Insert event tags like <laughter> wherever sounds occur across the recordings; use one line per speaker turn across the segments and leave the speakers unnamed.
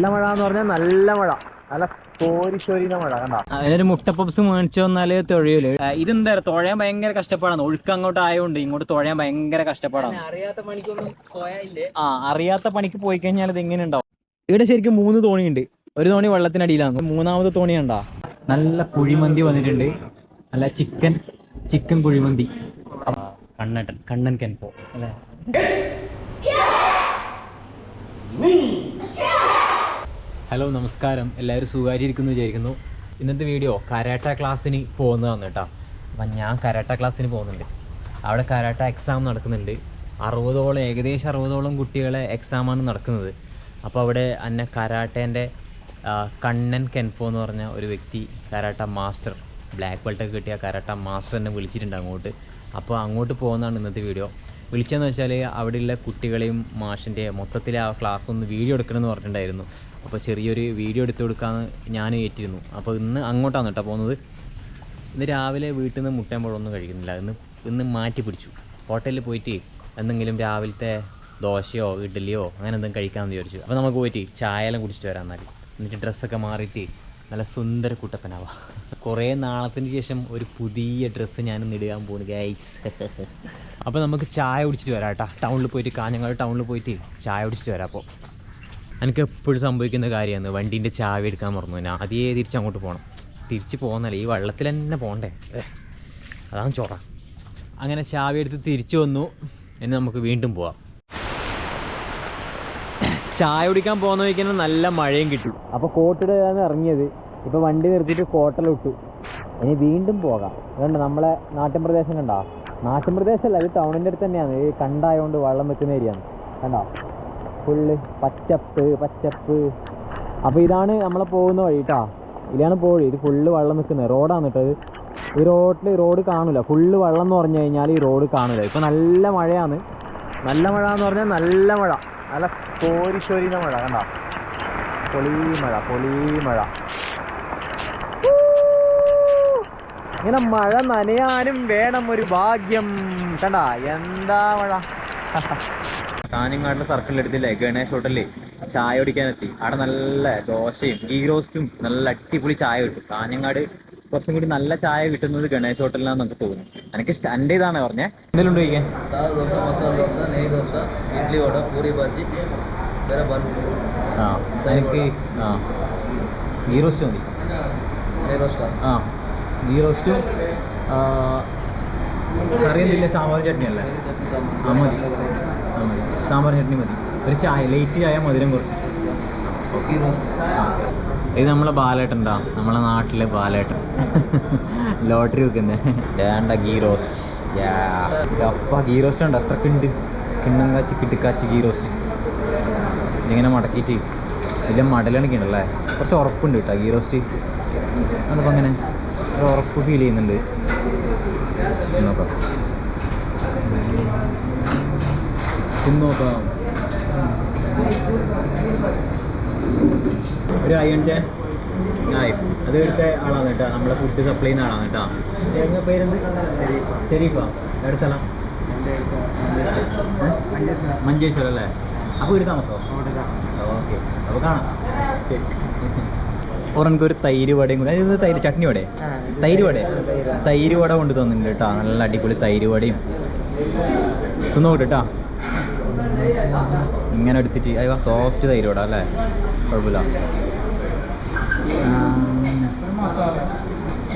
നല്ല മഴ എന്ന് പറഞ്ഞാൽ നല്ല മഴ. നല്ല കോരിശോരിന മഴ കണ്ട?
അതിനൊരു മുട്ട പപ്സ് മേടിച്ചു വന്നാൽ തൊഴയൂൽ ഇതെന്താ തുഴയാൻ ഭയങ്കര കഷ്ടപ്പാടാണ്. ഒഴുക്ക് അങ്ങോട്ട് ആയതുകൊണ്ട് ഇങ്ങോട്ട് തുഴയാൻ ഭയങ്കര കഷ്ടപ്പാടാണ്.
അറിയാത്ത പണിക്കൊന്നും പോയാലേ
ആ അറിയാത്ത പണിക്ക് പോയി കഴിഞ്ഞാൽ ഇത് എങ്ങനെ ഉണ്ടാവും? ഇവിടെ ശരിക്കും മൂന്ന് തോണിയുണ്ട്. ഒരു തോണി വെള്ളത്തിനടിയിലാണ്. മൂന്നാമത് തോണി ഉണ്ടാ നല്ല കുഴിമന്തി വന്നിട്ടുണ്ട്. നല്ല ചിക്കൻ ചിക്കൻ കുഴിമന്തി കണ്ണട്ടൻ കണ്ണൻ കെൻപോ അല്ലേ? ഹലോ നമസ്കാരം. എല്ലാവരും സുഖമായിട്ടിരിക്കുന്നു വിചാരിക്കുന്നു. ഇന്നത്തെ വീഡിയോ കരാട്ട ക്ലാസ്സിന് പോകുന്നതാണ് കേട്ടോ. അപ്പം ഞാൻ കരാട്ട ക്ലാസ്സിന് പോകുന്നുണ്ട്. അവിടെ കരാട്ട എക്സാം നടക്കുന്നുണ്ട്. അറുപതോളം ഏകദേശം അറുപതോളം കുട്ടികളെ എക്സാമാണ് നടക്കുന്നത്. അപ്പോൾ അവിടെ അന്നെ കരാട്ടേന്റെ കണ്ണൻ കെൻപോ എന്ന് പറഞ്ഞ ഒരു വ്യക്തി കരാട്ട മാസ്റ്റർ ബ്ലാക്ക് ബെൽറ്റൊക്കെ കിട്ടിയ കരാട്ട മാസ്റ്റർ എന്നെ വിളിച്ചിട്ടുണ്ട് അങ്ങോട്ട്. അപ്പോൾ അങ്ങോട്ട് പോകുന്നതാണ് ഇന്നത്തെ വീഡിയോ. വിളിച്ചതെന്ന് വെച്ചാൽ അവിടെയുള്ള കുട്ടികളെയും മാഷിന്റെ മൊത്തത്തിൽ ആ ക്ലാസ് ഒന്ന് വീഡിയോ എടുക്കണമെന്ന് പറഞ്ഞിട്ടുണ്ടായിരുന്നു. അപ്പോൾ ചെറിയൊരു വീഡിയോ എടുത്തു കൊടുക്കാമെന്ന് ഞാൻ ഏറ്റിരുന്നു. അപ്പോൾ ഇന്ന് അങ്ങോട്ടാണ് കേട്ടോ പോകുന്നത്. ഇന്ന് രാവിലെ വീട്ടിൽ നിന്ന് മുട്ടയും പഴമൊന്നും കഴിക്കുന്നില്ല. ഇന്ന് ഇന്ന് മാറ്റി പിടിച്ചു. ഹോട്ടലിൽ പോയിട്ട് എന്തെങ്കിലും രാവിലത്തെ ദോശയോ ഇഡ്ഡലിയോ അങ്ങനെ എന്തെങ്കിലും കഴിക്കാമെന്ന് വിചാരിച്ചു. അപ്പോൾ നമുക്ക് പോയിട്ട് ചായ എല്ലാം കുടിച്ചിട്ട് വരാം എന്നാൽ എന്നിട്ട് ഡ്രസ്സൊക്കെ മാറിയിട്ട് നല്ല സുന്ദര കുട്ടപ്പനാവാം. കുറേ നാളത്തിന് ശേഷം ഒരു പുതിയ ഡ്രസ്സ് ഞാൻ ഇടാൻ പോകുന്നു ഗൈസ് അപ്പോൾ നമുക്ക് ചായ കുടിച്ചിട്ട് വരാം കേട്ടോ. ടൗണിൽ പോയിട്ട് കാഞ്ഞങ്ങാട് ടൗണിൽ പോയിട്ട് ചായ കുടിച്ചിട്ട് വരാം അപ്പോൾ എനിക്ക് എപ്പോഴും സംഭവിക്കുന്ന കാര്യമാണ് വണ്ടീന്റെ ചാവി എടുക്കാൻ മറന്നു. ഞാൻ ആദ്യം തിരിച്ച് അങ്ങോട്ട് പോകണം തിരിച്ച് പോകുന്നല്ല ഈ വെള്ളത്തിൽ തന്നെ പോകണ്ടേ അതാണ് ചോറ. അങ്ങനെ ചാവി എടുത്ത് തിരിച്ചു വന്നു. എന്ന് നമുക്ക് വീണ്ടും പോവാം. ചായ കുടിക്കാൻ പോകുന്ന വയ്ക്കുന്ന നല്ല മഴയും കിട്ടും. അപ്പോൾ കോട്ടിടാന്ന് ഇറങ്ങിയത്. ഇപ്പോൾ വണ്ടി നിർത്തിയിട്ട് കോട്ടലിട്ടു ഇനി വീണ്ടും പോകാം. അതുകൊണ്ട് നമ്മളെ നാട്ടിൻ പ്രദേശം കണ്ടോ? നാട്ടിൻ പ്രദേശമല്ല ഇത് ടൗണിന്റെ അടുത്ത് തന്നെയാണ്. ഈ കണ്ടായതുകൊണ്ട് വെള്ളം വെക്കുന്ന ഏരിയയാണ് കണ്ടോ? ഫുള്ള് പച്ചപ്പ് പച്ചപ്പ്. അപ്പോൾ ഇതാണ് നമ്മളെ പോകുന്ന വഴി കേട്ടോ ഇതിലാണ് പോഴി. ഇത് ഫുള്ള് വെള്ളം നിൽക്കുന്നത്. റോഡാണ് കേട്ടത് ഈ റോഡിൽ റോഡ് കാണില്ല ഫുള്ള് വെള്ളം എന്ന് പറഞ്ഞു കഴിഞ്ഞാൽ ഈ റോഡ് കാണില്ല ഇപ്പൊ നല്ല മഴയാണ്.
നല്ല മഴ എന്ന് പറഞ്ഞാൽ നല്ല മഴ. നല്ല കോരിശോരിന മഴ കണ്ട? പൊളി മഴ പൊളി മഴ ഇങ്ങനെ മഴ നനയാനും വേണം ഒരു ഭാഗ്യം. കണ്ട? എന്താ മഴ?
കാനിങ്ങാട്ടിലെ സർക്കിളിൽ എടുത്തില്ലേ ഗണേഷ് ഹോട്ടലിൽ ചായ കുടിക്കാനെത്തി. അവിടെ നല്ല ദോശയും ഗീ റോസ്റ്റും നല്ല അടിപൊളി ചായ കിട്ടും. കാഞ്ഞങ്ങാട് കുറച്ചും കൂടി നല്ല ചായ കിട്ടുന്നത് ഗണേഷ് ഹോട്ടലിലാണ് നമുക്ക് തോന്നുന്നു. എനിക്ക് സ്റ്റാൻഡ് ചെയ്താണ് പറഞ്ഞേ. എന്തെങ്കിലും ഉണ്ടോ കഴിക്കാൻ
ദോശ മസാല ദോശ നെയ് ദോശ ഇഡ്ലി വട പൂരി ബാജി
ആ എനിക്ക് ആ. ഗീ റോസ്റ്റ് മതി. ആ ഗീ റോസ്റ്റും കറി എന്തില്ല സാമ്പാർ ചട്നി അല്ലേ? ആ മതി. ആ മതി. സാമ്പാർ ചട്നി മതി. ഒരു ചായ ലേറ്റ് ചായ മധുരം കുറച്ച്. ഇത് നമ്മളെ ബാലേട്ടൻടാ നമ്മളെ നാട്ടിലെ ബാലേട്ടൻ. ലോട്ടറി വെക്കുന്നേ. വേണ്ട ഗീ റോസ്റ്റ് അപ്പ ഗീ റോസ്റ്റ് ഉണ്ട് അത്രക്കുണ്ട്. കിണ്ണം കാച്ചി കിട്ടിക്കാച്ചി ഗീ റോസ്റ്റ് ഇങ്ങനെ മടക്കിയിട്ട് വലിയ മടലണക്കി ഉണ്ടല്ലേ കുറച്ച് ഉറപ്പുണ്ട് കേട്ടോ ഗീ റോസ്റ്റ് അതിപ്പോൾ അങ്ങനെ ഒരു ഉറപ്പ് ഫീൽ ചെയ്യുന്നുണ്ട്. നോക്കാം. ഒരു അയൺ അഞ്ചേ ആയി. അത് എടുത്ത ആളാണ് കേട്ടോ നമ്മളെ ഫുഡ് സപ്ലൈ ചെയ്യുന്ന ആളാണ് കേട്ടോ. എങ്ങനെ പേരെന്ത്? ഷെരീഫാ. എവിടെ സ്ഥലം? മഞ്ചേശ്വരം അല്ലേ? അപ്പോൾ ഇവിടെ താമസോ. ഓക്കെ. അപ്പോൾ കാണാം. ശരി. ഓറനക്ക് ഒരു തൈര് വടയും കൂടെ. ഇത് തൈര് ചട്നി വടേ? തൈര് വട? തൈര് വട. കൊണ്ട് തന്നിട്ടുണ്ട് കേട്ടോ. നല്ല അടിപൊളി തൈര് വടയും. തിന്നോട്ടെ കേട്ടോ. ഇങ്ങനെ എടുത്തിട്ട് അയ്യോ സോഫ്റ്റ് തൈര് വട അല്ലേ? കുഴപ്പമില്ല.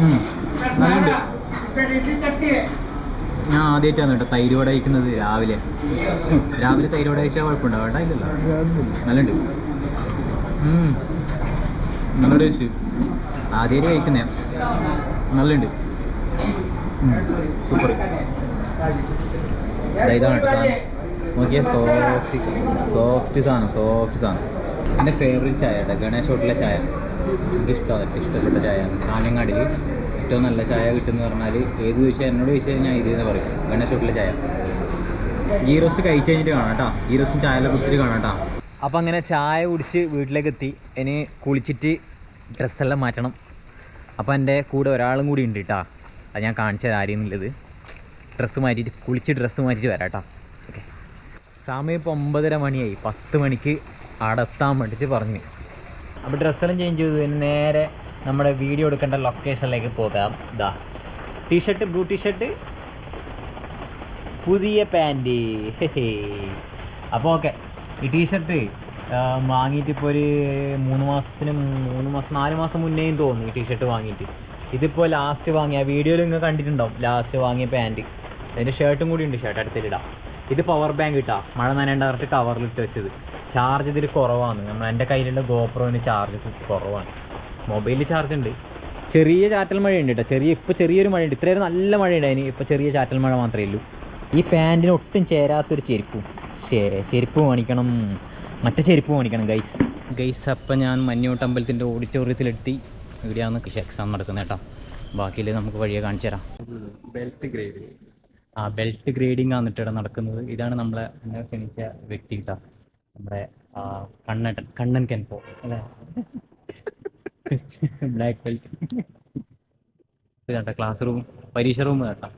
ഉം. ഞാൻ ആദ്യമായിട്ടാണ് കേട്ടോ തൈര് വട കഴിക്കുന്നത് രാവിലെ. രാവിലെ തൈര് വട കഴിച്ചാൽ കുഴപ്പമുണ്ടോ വേണ്ട ഇല്ലല്ലോ. നല്ലുണ്ട്. നല്ല ടേസ്റ്റ് ആദ്യമായിട്ട് കഴിക്കുന്നേ. നല്ലുണ്ട്. സൂപ്പർ. ഇതാണ് നോക്കിയ സോഫ്റ്റ് സോഫ്റ്റ് സാധനം സോഫ്റ്റ് സാധനം. എന്റെ ഫേവറേറ്റ് ചായ കേട്ടോ ഗണേഷ് ഹോട്ടലിലെ ചായ. എനിക്ക് ഇഷ്ടമാണ് ഇഷ്ടപ്പെട്ട ചായ കാഞ്ഞങ്ങാടിൽ ഏറ്റവും നല്ല ചായ കിട്ടുമെന്ന് പറഞ്ഞാൽ ഏത് ചോദിച്ചാൽ എന്നോട് ചോദിച്ചാൽ ഞാൻ ഇത് എന്ന് പറയും. ഗണേഷ് ഹോട്ടലിലെ ചായ. ഗീ റോസ്റ്റ് കഴിച്ച് കഴിഞ്ഞിട്ട് കാണാം കേട്ടോ. ഗീ റോസ്റ്റും ചായയിലെ കുടിച്ചിട്ട് കാണാം കേട്ടോ. അപ്പം അങ്ങനെ ചായ കുടിച്ച് വീട്ടിലേക്ക് എത്തി ഇനി കുളിച്ചിട്ട് ഡ്രസ്സെല്ലാം മാറ്റണം. അപ്പോൾ എന്റെ കൂടെ ഒരാളും കൂടി ഉണ്ട് കേട്ടോ. അത് ഞാൻ കാണിച്ചത് ആരെയെന്നുള്ളത് ഡ്രസ്സ് മാറ്റിയിട്ട് കുളിച്ച് ഡ്രസ്സ് മാറ്റിയിട്ട് വരാം കേട്ടോ. ഓക്കെ സമയം ഇപ്പോൾ ഒമ്പതര മണിയായി. പത്ത് മണിക്ക് അടത്താൻ വേണ്ടിയിട്ട് പറഞ്ഞു. അപ്പോൾ ഡ്രസ്സെല്ലാം ചേഞ്ച് ചെയ്തു. നേരെ നമ്മുടെ വീഡിയോ എടുക്കേണ്ട ലൊക്കേഷനിലേക്ക് പോകാം. ഇതാ ടീഷർട്ട് ബ്ലൂ ടീഷർട്ട് പുതിയ പാന്റ് അപ്പോൾ ഓക്കെ ഈ ടീഷർട്ട് വാങ്ങിയിട്ട് ഇപ്പോൾ ഒരു മൂന്ന് മാസത്തിന് മൂന്ന് മാസം നാല് മാസം മുന്നേയും തോന്നുന്നു ഈ ടീഷർട്ട് വാങ്ങിയിട്ട്. ഇതിപ്പോൾ ലാസ്റ്റ് വാങ്ങിയ വീഡിയോയിൽ നിങ്ങൾ കണ്ടിട്ടുണ്ടാവും ലാസ്റ്റ് വാങ്ങിയ പാന്റ് അതിന്റെ ഷർട്ടും കൂടി ഉണ്ട് ഷർട്ട് അടുത്തിലിടാം ഇത് പവർ ബാങ്ക് ഇട്ടാ മഴ നനേണ്ട പറഞ്ഞിട്ട് കവറിലിട്ട് വെച്ചത്. ചാർജ് ഇതിൽ കുറവാണ്. നമ്മൾ എന്റെ കയ്യിലുള്ള ഗോപ്രോന് ചാർജ് കുറവാണ്. മൊബൈലിൽ ചാർജ് ഉണ്ട്. ചെറിയ ചാറ്റൽ മഴയുണ്ട് കേട്ടോ ചെറിയ ഇപ്പോൾ ചെറിയൊരു ഉണ്ട് ഇത്രയും നല്ല മഴയുണ്ടായിന് ഇപ്പോൾ ചെറിയ ചാറ്റൽ മഴ മാത്രമേ ഉള്ളൂ. ഈ പാന്റിന് ഒട്ടും ചേരാത്തൊരു ചെരുപ്പും. ശേ ചെരുപ്പ് മേടിക്കണം മറ്റേ ചെരുപ്പ് മേടിക്കണം ഗൈസ് ഗൈസ് അപ്പം ഞാൻ മഞ്ഞോട്ട് അമ്പലത്തിന്റെ ഓഡിറ്റോറിയത്തിലെത്തി ഇവിടെയാണ് എക്സാം നടക്കുന്നത് കേട്ടോ. ബാക്കിയിൽ നമുക്ക് വഴിയെ കാണിച്ചു തരാം.
ബെൽറ്റ് ഗ്രേഡ്
ആ ബെൽറ്റ് ഗ്രേഡിംഗ് ആണ് ഇവിടെ നടക്കുന്നത്. ഇതാണ് നമ്മളെ ക്ഷണിച്ച വ്യക്തി കേട്ടോ നമ്മുടെ കണ്ണൻ കണ്ണൻ കെൻപോ അല്ലേ? ബ്ലാക്ക് ബെൽറ്റ് കേട്ടോ ക്ലാസ് റൂം പരീക്ഷ റൂം കേട്ടോ.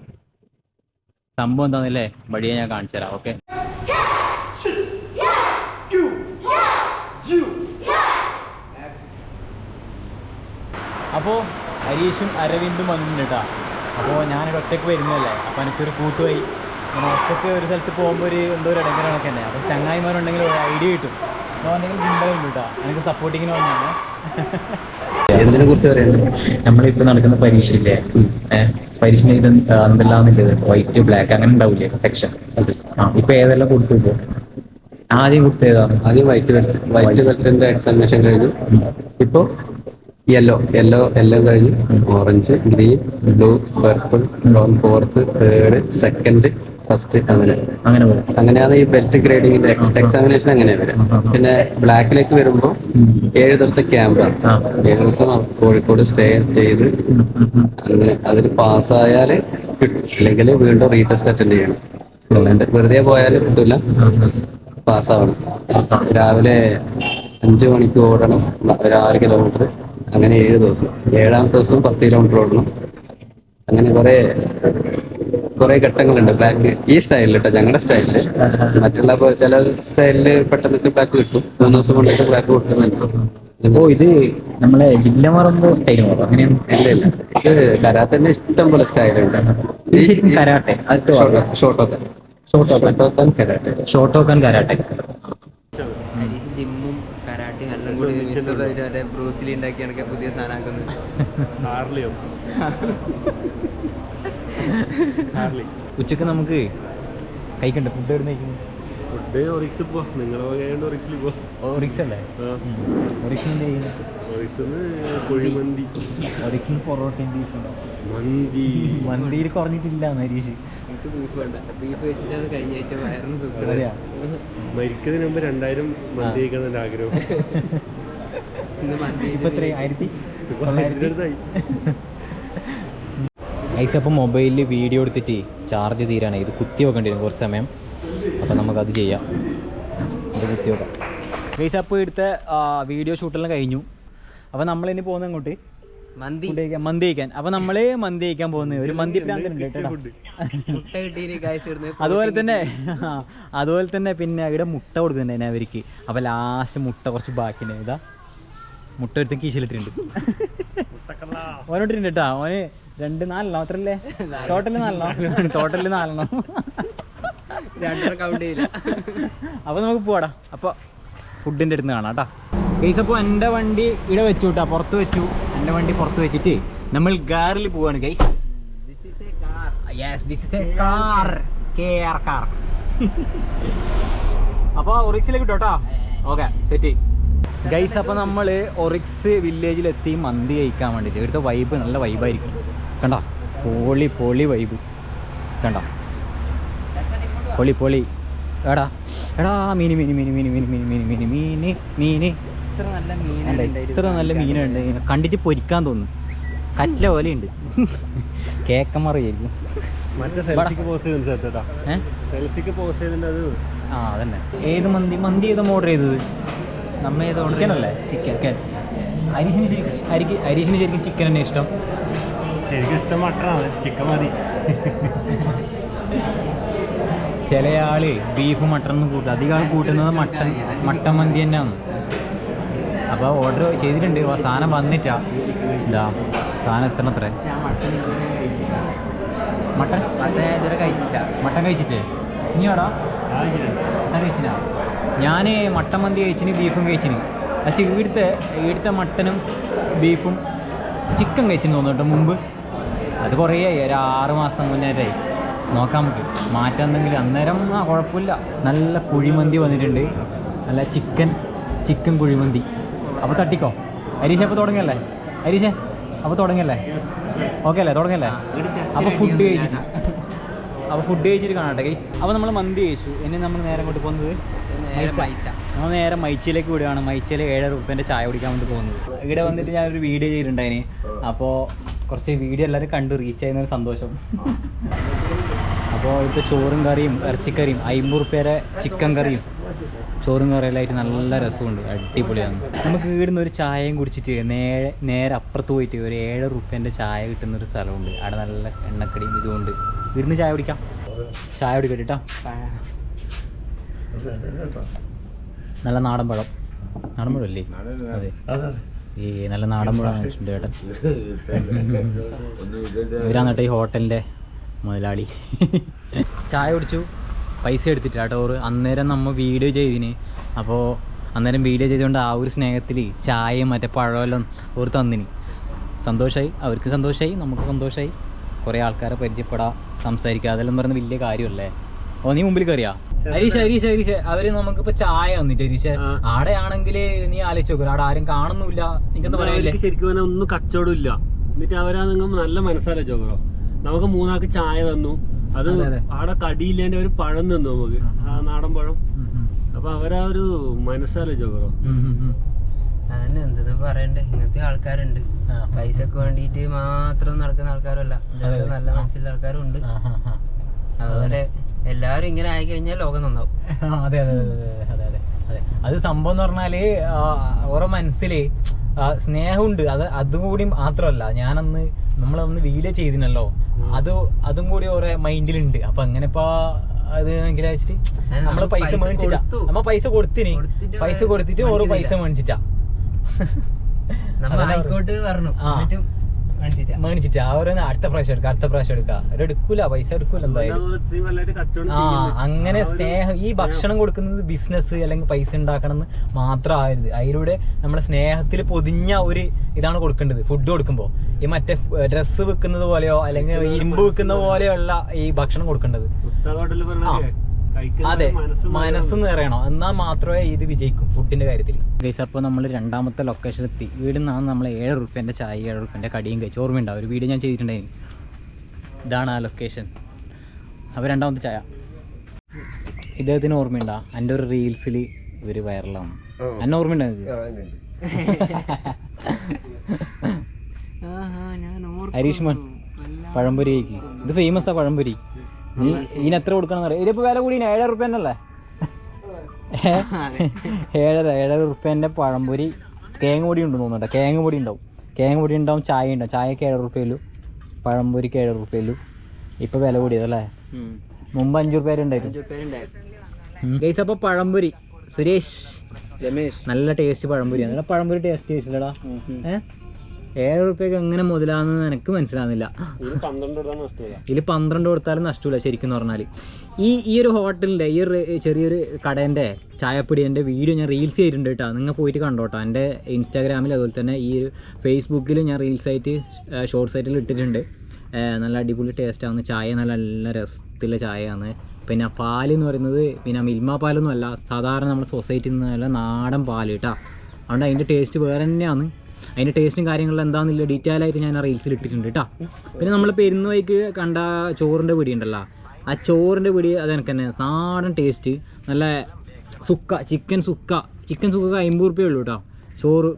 സംഭവം എന്താണെന്നല്ലേ വഴിയെ ഞാൻ കാണിച്ചു തരാം ഓക്കെ അപ്പോ ഹരീഷും അരവിന്ദും വന്നിട്ടുണ്ട് അപ്പോൾ ഞാനൊരു ഒറ്റയ്ക്ക് വരുന്നതല്ലേ? അപ്പോൾ എനിക്കൊരു കൂട്ടുപോയി. ഒറ്റയ്ക്ക് ഒറ്റയ്ക്ക് ഒരു സ്ഥലത്ത് പോകുമ്പോൾ ഒരു എന്തോ ഒരു ഇടങ്ങനൊക്കെ തന്നെ. അപ്പോൾ ചങ്ങായിമാരുണ്ടെങ്കിൽ ഒരു ഐഡിയ കിട്ടും. എനിക്ക് സപ്പോർട്ടിങ്ങിന്
എന്തിനെ കുറിച്ച് പറയുന്നത്
നമ്മളിപ്പോ നടക്കുന്ന പരീക്ഷയില്ലേ? പരീക്ഷ ഇത് എന്തെല്ലാന്നില്ലത് വൈറ്റ് ബ്ലാക്ക് അങ്ങനെ ഉണ്ടാവില്ലേ സെക്ഷൻ ആ ഇപ്പൊ ഏതെല്ലാം കൊടുത്തു ഇപ്പോ ആദ്യം കൊടുത്തേതാണ്
ആദ്യം വൈറ്റ് ബെൽറ്റ് വൈറ്റ് ബെൽറ്റിന്റെ എക്സാമിനേഷൻ കഴിഞ്ഞു. ഇപ്പൊ യെല്ലോ യെല്ലോ എല്ലാം കഴിഞ്ഞു. Orange green blue purple brown fourth third second first അങ്ങനെ
അങ്ങനെ
അങ്ങനെയാണ് ഈ ബെൽറ്റ് ഗ്രേഡിംഗിന്റെ എക്സാമിനേഷൻ അങ്ങനെ വരിക? പിന്നെ ബ്ലാക്കിലേക്ക് വരുമ്പോൾ ഏഴ് ദിവസത്തെ ക്യാമ്പാണ്. ഏഴ് ദിവസം കോഴിക്കോട് സ്റ്റേ ചെയ്ത് അങ്ങനെ അതിൽ പാസ്സായാൽ കിട്ടും. അല്ലെങ്കിൽ വീണ്ടും റീടെസ്റ്റ് അറ്റൻഡ് ചെയ്യണം. അല്ലാണ്ട് വെറുതെ പോയാലും കിട്ടില്ല പാസ്സാവണം രാവിലെ അഞ്ചു മണിക്ക് ഓടണം. ഒരു ആറ് കിലോമീറ്റർ അങ്ങനെ ഏഴ് ദിവസം. ഏഴാമത്തെ ദിവസം പത്ത് കിലോമീറ്റർ ഓടണം. അങ്ങനെ കുറെ കുറെ ഘട്ടങ്ങളുണ്ട്. ബ്ലാക്ക് ഈ സ്റ്റൈലിൽ കേട്ടോ ഞങ്ങളുടെ സ്റ്റൈലിൽ മറ്റുള്ള ചില സ്റ്റൈലിൽ പെട്ടെന്ന് ബ്ലാക്ക് കിട്ടും. മൂന്ന് ദിവസം കൊണ്ടിട്ട് ബ്ലാക്ക് കിട്ടുന്നുണ്ട്
ഓ ഇത് നമ്മളെ ജില്ല മാറുമ്പോ സ്റ്റൈൽ മാറും? അങ്ങനെയാണ്
ഇല്ല ഇല്ല. ഇത് കരാത്തന്നെ ഇഷ്ടം പോലെ സ്റ്റൈലുണ്ട്
karate?
Shotokan
Shotokan
Shotokan. Karate.
Shotokan karate
ജിമ്മും karate എല്ലാം കൂടി മിക്സ് ബ്രൂസിലി ഉണ്ടാക്കിയാണ് പുതിയ സാധനമാക്കുന്നത് <laughs>
ഉച്ചയ്ക്ക് നമുക്ക് കഴിക്കണ്ട? ഫുഡ് എവിടെ
ഫുഡ് ഒറിക്സ് പോ ഒറിക്സിൽ പോ
ഒറിക്സ് അല്ലേ? ഒറിക്സ് എന്ത് ചെയ്യുന്നു
ഒറിക്സിന്ന് കുഴിമന്തി.
ഒറിക്സിന് പൊറോട്ടയും ബീഫും.
മന്തി.
മന്തിയിൽ കുറഞ്ഞിട്ടില്ല ഹരീഷ്
എനിക്ക് ബീഫ് വേണ്ട. ബീഫ് വെച്ചിട്ട് അത് കഴിഞ്ഞ ആഴ്ച വയറിന് സുഖം.
അതെയാ?
മരിക്കുന്നതിന് മുമ്പ് രണ്ടായിരം മന്തി കഴിക്കണം ആഗ്രഹം.
ഇപ്പൊ എത്ര ആയിരത്തി?
തൊള്ളായിരത്തി <laughs>
ഐസ് അപ്പം മൊബൈലിൽ വീഡിയോ എടുത്തിട്ട് ചാർജ് തീരാണ് ഇത് കുത്തി വെക്കേണ്ടി വരും കുറച്ച് സമയം. അപ്പം നമുക്കത് ചെയ്യാം. അത് കുത്തി വെക്കാം. ഐസ് അപ്പോൾ എടുത്ത വീഡിയോ ഷൂട്ടെല്ലാം കഴിഞ്ഞു. അപ്പോൾ നമ്മളിനി പോകുന്ന ഇങ്ങോട്ട് അങ്ങോട്ട്
മന്തി.
മന്തി കഴിക്കാൻ. അപ്പോൾ നമ്മൾ മന്തി കഴിക്കാൻ പോകുന്നത്. ഒരു മന്തി <laughs> അതുപോലെ തന്നെ <laughs> അതുപോലെ തന്നെ പിന്നെ ഇവിടെ മുട്ട കൊടുക്കുന്നുണ്ട് അവർക്ക്. അപ്പോൾ ലാസ്റ്റ് മുട്ട കുറച്ച് ബാക്കിയുണ്ട്. ഇതാ മുട്ട എടുത്ത് കീശിലിട്ടിട്ടുണ്ട് ഓനോട്ടിട്ടുണ്ട് കേട്ടോ. ഓന് രണ്ട് നാലെണ്ണം. അത്രല്ലേ ടോട്ടൽ നാലെണ്ണം. ടോട്ടൽ നാലെണ്ണം.
അപ്പൊ കൗണ്ട് ചെയ്യില്ല.
അപ്പോൾ നമുക്ക് പോവാടാ അപ്പൊ ഫുഡിന്റെ അടുത്ത് കാണാം കേട്ടോ കേസ് അപ്പോൾ എന്റെ വണ്ടി ഇവിടെ വെച്ചു കേട്ടോ പുറത്ത് വെച്ചു. എന്റെ വണ്ടി പുറത്ത് വെച്ചിട്ട് നമ്മൾ കാറിൽ പോവാണ് guys. Yes this is a car K R car അപ്പോൾ ഒറിക്സിലേക്ക് കിട്ടോ കേട്ടോ ഓക്കെ സെറ്റ് ഗൈസ് അപ്പോൾ നമ്മൾ ഒറിക്സ് വില്ലേജിലെത്തി മന്തി കഴിക്കാൻ വേണ്ടിയിട്ട് ഇവിടുത്തെ വൈബ് നല്ല വൈബായിരിക്കും കണ്ടോ? പൊളി പൊളി വൈബ്. കണ്ട? പൊളി പൊളി. എടാ എടാ മീന് മീന് മീന് മീന് മീന് മീന് മീന് മീന് മീന് മീന്.
ഇത്ര നല്ല മീനുണ്ട്
കണ്ടിട്ട് പൊരിക്കാൻ തോന്നുന്നു. കറ്റ പോലെ കേക്കമറിയായിരിക്കും
മറ്റേ സെൽഫിക്ക് പോസ് ചെയ്ത സ്ഥലത്തേട്ടാ
ഏഹ്
സെൽഫിക്ക് പോസ് ചെയ്തിട്ട് അത്.
ആ അതന്നെ. ഏത് മന്തി മന്തി ഏതും ഓർഡർ ചെയ്തത്?
നമ്മ ഏതോ
ചിക്കൻ അല്ലേ? ചിക്കൻ. അരീഷിന് ശരിക്കും അരിക്ക് അരീഷിന് ശരിക്കും ചിക്കൻ തന്നെ ഇഷ്ടം?
ശരിക്കും ഇഷ്ടം മട്ടണാണ് ചിക്കൻ മതി.
ചില ആൾ ബീഫ് മട്ടൺ ഒന്നും കൂട്ടും അധികം ആൾ കൂട്ടുന്നത് മട്ടൺ മട്ടൻ മന്തി തന്നെയാണ്. അപ്പോൾ ഓർഡർ ചെയ്തിട്ടുണ്ട്. സാധനം വന്നിട്ടാ. എന്താ സാധനം എത്ര
അത്ര മട്ടൺ മട്ടൺ കഴിച്ചിട്ടേ
വേടാ. മട്ടൻ ഞാൻ മട്ടൻ മന്തി കഴിച്ചിന് ബീഫും കഴിച്ചിന്. പക്ഷെ ഇവിടുത്തെ ഇവിടുത്തെ മട്ടനും ബീഫും ചിക്കൻ കഴിച്ചിന് തോന്നുന്നു കേട്ടോ മുമ്പ്. അത് കുറേ ആയി. ഒരു ആറ് മാസം മുന്നേറ്റായി. നോക്കാം നമുക്ക് മാറ്റം എന്തെങ്കിലും അന്നേരം ആ കുഴപ്പമില്ല. നല്ല കുഴിമന്തി വന്നിട്ടുണ്ട്. നല്ല ചിക്കൻ ചിക്കൻ കുഴിമന്തി. അപ്പോൾ തട്ടിക്കോ? ഹരീഷ് അപ്പോൾ തുടങ്ങിയല്ലേ ഹരീഷേ അപ്പോൾ തുടങ്ങിയല്ലേ ഓക്കെ അല്ലേ? തുടങ്ങിയല്ലേ അപ്പോൾ ഫുഡ് കഴിച്ചിട്ട്. അപ്പോൾ ഫുഡ് കഴിച്ചിട്ട് കാണട്ടെ ഗൈസ് അപ്പോൾ നമ്മൾ മന്തി കഴിച്ചു. ഇനി നമ്മൾ നേരെ അങ്ങോട്ട് പോകുന്നത്. നമ്മൾ നേരെ മൈച്ചിലേക്ക് വിടുകയാണ് മൈച്ചിൽ ഏഴര റുപ്യന്റെ ചായ കുടിക്കാൻ വേണ്ടി പോകുന്നത്. ഇവിടെ വന്നിട്ട് ഞാനൊരു വീഡിയോ ചെയ്തിട്ടുണ്ടായിന്. അപ്പോൾ കുറച്ച് വീഡിയോ എല്ലാവരും കണ്ട് റീച്ച് ചെയ്യുന്നൊരു സന്തോഷം. അപ്പോൾ ഇവിടുത്തെ ചോറും കറിയും ഇറച്ചിക്കറിയും അമ്പത് റുപ്യയുടെ ചിക്കൻ കറിയും. ചോറും കറിയെല്ലായിട്ട് നല്ല രസമുണ്ട് അടിപൊളിയാണ്. നമുക്ക് ഇവിടുന്ന് ഒരു ചായയും കുടിച്ചിട്ട് നേരെ നേരെ അപ്പുറത്ത് പോയിട്ട് ഒരു ഏഴ് റുപ്യന്റെ ചായ കിട്ടുന്ന ഒരു സ്ഥലമുണ്ട്. അവിടെ നല്ല എണ്ണക്കടിയും ഇതുകൊണ്ട് ഇവിടുന്ന് ചായ കുടിക്കാം. ചായ കുടിക്കട്ടെ കേട്ടോ നല്ല നാടൻ പഴം. നാടൻ പഴം അല്ലേ? അതെ. ഈ നല്ല നാടൻ പഴം ഇവരാന്നിട്ട് ചേട്ടൻ ഇവരാണ് കേട്ടോ ഈ ഹോട്ടലിന്റെ മുതലാളി. ചായ കുടിച്ചു. പൈസ എടുത്തിട്ട് കേട്ടോ ഓറ്. അന്നേരം നമ്മൾ വീഡിയോ ചെയ്തിന്. അപ്പോൾ അന്നേരം വീഡിയോ ചെയ്തുകൊണ്ട് ആ ഒരു സ്നേഹത്തിൽ ചായയും മറ്റേ പഴമെല്ലാം ഓർ തന്നിന്. സന്തോഷമായി അവർക്ക് സന്തോഷമായി നമുക്ക് സന്തോഷമായി കുറേ ആൾക്കാരെ പരിചയപ്പെടാം. സംസാരിക്കുക അതെല്ലാം പറഞ്ഞ വലിയ കാര്യമല്ലേ ഓ നീ മുമ്പിൽ കയറിയാ ഹരീഷ് അരീഷ അരീഷ അവർ നമുക്ക് നമുക്കിപ്പോ ചായ വന്നിട്ട് അരീഷ ആടെ ആണെങ്കിൽ നീ ആലോചിച്ച് നോക്കൂ. അവിടെ ആരും കാണുന്നില്ല എനിക്കെന്ത് പറയില്ലേ
ശരിക്കും പറഞ്ഞാൽ ഒന്നും കച്ചവടം ഇല്ല എന്നിട്ട് അവരാ നിങ്ങൾ നല്ല മനസ്സല്ല ചോക്കറോ നമുക്ക് മൂന്നാൾക്ക് ചായ തന്നു. അത്
അവിടെ കടിയില്ലാണ്ട്
ആടെ കടിയില്ലേന്റെ ഒരു പഴം തന്നു നമുക്ക്. ആ നാടൻ പഴം. അപ്പൊ അവരാ ഒരു മനസ്സല്ല ചോക്കറോ.
അതന്നെ എന്തെന്ന് പറയണ്ടേ. ഇങ്ങനത്തെ ആൾക്കാരുണ്ട്. പൈസക്ക് വേണ്ടിയിട്ട് മാത്രം നടക്കുന്ന ആൾക്കാരല്ല. നല്ല മനസ്സിലുള്ള ആൾക്കാരും ഉണ്ട്. അതുപോലെ എല്ലാവരും ഇങ്ങനെ ആയി കഴിഞ്ഞാൽ ലോകം നന്നാവും.
അതെ അതെ അതെ അതെ അതെ അതെ സംഭവം എന്ന് പറഞ്ഞാൽ ഓരോ മനസ്സിൽ സ്നേഹമുണ്ട്. അത് അതും കൂടി മാത്രമല്ല ഞാനന്ന് നമ്മളന്ന് വീല ചെയ്തിനല്ലോ. അത് അതും കൂടി ഓരോ മൈൻഡിലുണ്ട്. അപ്പൊ അങ്ങനെ ഇപ്പൊ അത് വെച്ചിട്ട്
നമ്മൾ
പൈസ മേടിച്ചിട്ടാ. നമ്മ പൈസ കൊടുത്തിന്. പൈസ കൊടുത്തിട്ട് ഓരോ പൈസ മേടിച്ചിട്ടാ.
നമ്മൾ ആയിക്കോട്ട് പറഞ്ഞു. മേടിച്ചിട്ടാ.
അവരൊന്ന് അടുത്ത പ്രാവശ്യം എടുക്കാം അടുത്ത പ്രാവശ്യം എടുക്കാം. അവരെടുക്കൂല പൈസ എടുക്കൂല എന്തായാലും. ആ അങ്ങനെ സ്നേഹം ഈ ഭക്ഷണം കൊടുക്കുന്നത് ബിസിനസ് അല്ലെങ്കിൽ പൈസ ഉണ്ടാക്കണം എന്ന് മാത്രമായിരുന്നു അതിലൂടെ നമ്മുടെ സ്നേഹത്തിൽ പൊതിഞ്ഞ ഒരു ഇതാണ് കൊടുക്കേണ്ടത്. ഫുഡ് കൊടുക്കുമ്പോൾ ഈ മറ്റേ ഡ്രസ്സ് വെക്കുന്നത് പോലെയോ അല്ലെങ്കിൽ ഇരുമ്പ് വെക്കുന്ന പോലെയുള്ള ഈ ഭക്ഷണം കൊടുക്കേണ്ടത്. അതെ
മനസ്സ്
നിറയണം. എന്നാൽ മാത്രമേ ഇത് വിജയിക്കും ഫുഡിന്റെ കാര്യത്തിൽ. ഗൈസ് അപ്പോൾ നമ്മൾ രണ്ടാമത്തെ ലൊക്കേഷൻ എത്തി. വീട് നിന്നാണ് നമ്മൾ ഏഴ് റുപ്യന്റെ ചായ ഏഴ് റുപ്യന്റെ കടിയും കഴിച്ചു. ഓർമ്മയുണ്ടാവും ഒരു വീഡിയോ ഞാൻ ചെയ്തിട്ടുണ്ടായിരുന്നു. ഇതാണ് ആ ലൊക്കേഷൻ അപ്പോൾ രണ്ടാമത്തെ ചായ. ഇദ്ദേഹത്തിന് ഓർമ്മയുണ്ടോ? എന്റെ ഒരു റീൽസിൽ ഇവർ വൈറലാണ് എന്നെ ഓർമ്മയുണ്ടോ നിങ്ങൾക്ക്?
ആഹാ, ഞാൻ ഓർക്കുന്നു.
ഹരീഷ് മോൻ പഴംപൊരി ഇത് ഫേമസാ പഴംപൊരി. നീ ഇതിന് എത്ര കൊടുക്കണം അറിയാം? ഇതിപ്പോ വില കൂടി ഏഴര റുപ്യന്നല്ലേ ഏഴര ഏഴര റുപ്യന്റെ പഴംപൊരി കേങ്ങ പൊടി ഉണ്ട് തോന്നുന്നുണ്ട് കേങ്ങ പൊടി ഉണ്ടാവും. കേങ്ങ പൊടി ഉണ്ടാവും ചായ ഉണ്ടാവും. ചായക്ക് ഏഴര റുപ്യയിലും പഴംപൊരിക്ക് ഏഴര റുപ്യയിലും ഇപ്പൊ വില കൂടിയതല്ലേ മുമ്പ് അഞ്ചു റുപ്യ ഉണ്ടായിരുന്നു. ഗൈസ് അപ്പൊ പഴംപൊരി. സുരേഷ്.
രമേശ്.
നല്ല ടേസ്റ്റ് പഴംപൊരിയാണ്. നല്ല പഴംപൊരി ടേസ്റ്റ് ടേസ്റ്റില്ലടാ ഏഹ് ഏഴ് റുപ്യക്ക് എങ്ങനെ മുതലാന്ന് എനിക്ക് മനസ്സിലാകുന്നില്ല ഇതിൽ പന്ത്രണ്ട് കൊടുത്താലും നഷ്ടമില്ല ശരിക്കും പറഞ്ഞാൽ ഈ ഈ ഒരു ഹോട്ടലിന്റെ ഈ ഒരു ചെറിയൊരു കടേന്റെ ചായപ്പൊടിന്റെ വീഡിയോ ഞാൻ റീൽസ് ചെയ്തിട്ടുണ്ട് കേട്ടോ. നിങ്ങൾ പോയിട്ട് കണ്ടോട്ടോ. എന്റെ ഇൻസ്റ്റാഗ്രാമിൽ അതുപോലെ തന്നെ ഈ ഒരു ഫേസ്ബുക്കിലും ഞാൻ റീൽസ് ആയിട്ട് ഷോർട്സ് ആയിട്ട് ഇട്ടിട്ടുണ്ട്. നല്ല അടിപൊളി ടേസ്റ്റാണ് ചായ നല്ല നല്ല രസത്തിലെ ചായയാണ്. പിന്നെ പാൽ എന്ന് പറയുന്നത് പിന്നെ മിൽമ പാലൊന്നും അല്ല. സാധാരണ നമ്മുടെ സൊസൈറ്റിയിൽ നിന്ന് നല്ല നാടൻ പാൽ കേട്ടോ. അതുകൊണ്ട് അതിന്റെ ടേസ്റ്റ് വേറെ തന്നെയാണ്. അതിന്റെ ടേസ്റ്റും കാര്യങ്ങളും എന്താണെന്നില്ല ഡീറ്റെയിൽ ആയിട്ട് ഞാൻ ആ റീൽസിൽ ഇട്ടിട്ടുണ്ട് കേട്ടോ പിന്നെ നമ്മൾ പെരുന്നുവയ്ക്ക് കണ്ട ചോറിന്റെ പിടി ഉണ്ടല്ലോ. ആ ചോറിന്റെ പിടി അത് എനിക്ക് തന്നെ നാടൻ ടേസ്റ്റ് നല്ല സുക്ക ചിക്കൻ സുക്ക. ചിക്കൻ സുക്ക അമ്പത് ഉള്ളൂ കേട്ടോ ചോറ്